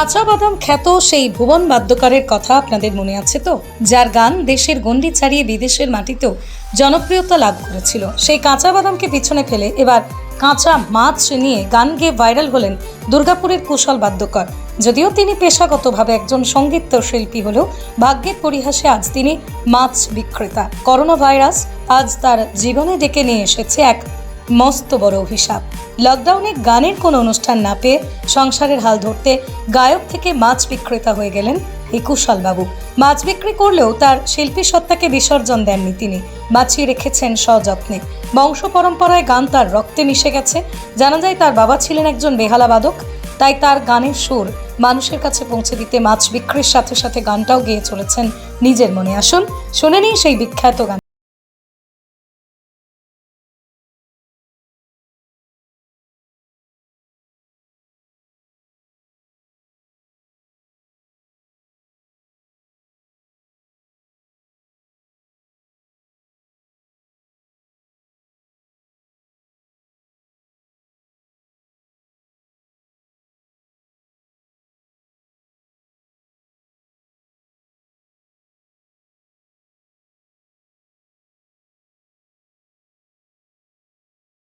কাঁচা বাদাম খ্যাত সেই ভুবন বাদ্যকারের কথা আপনাদের মনে আছে তো? যার গান দেশের গণ্ডি ছাড়িয়ে বিদেশের মাটিতেও জনপ্রিয়তা লাভ করেছিল। সেই কাঁচা বাদামকে পিছনে ফেলে এবার কাঁচা মাছ নিয়ে গান গেয়ে ভাইরাল হলেন দুর্গাপুরের কুশল বাদ্যকর। যদিও তিনি পেশাগতভাবে একজন সংগীত শিল্পী হলেও ভাগ্যের পরিহাসে আজ তিনি মাছ বিক্রেতা। করোনা ভাইরাস আজ তার জীবনে ডেকে নিয়ে এসেছে এক মস্ত বড় অভিশাপ। লকডাউনে গানের কোনো অনুষ্ঠান না পেয়ে সংসারের হাল ধরতে গায়ক থেকে মাছ বিক্রেতা হয়ে গেলেন এই কুশলবাবু। মাছ বিক্রি করলেও তার শিল্পী সত্তাকে বিসর্জন দেননি তিনি। বাঁচিয়ে রেখেছেন সযত্নে। বংশ পরম্পরায় গান তার রক্তে মিশে গেছে। জানা যায় তার বাবা ছিলেন একজন বেহালা বাদক। তাই তার গানের সুর মানুষের কাছে পৌঁছে দিতে মাছ বিক্রির সাথে সাথে গানটাও গেয়ে চলেছেন নিজের মনে। আসুন, শুনে নিন সেই বিখ্যাত গান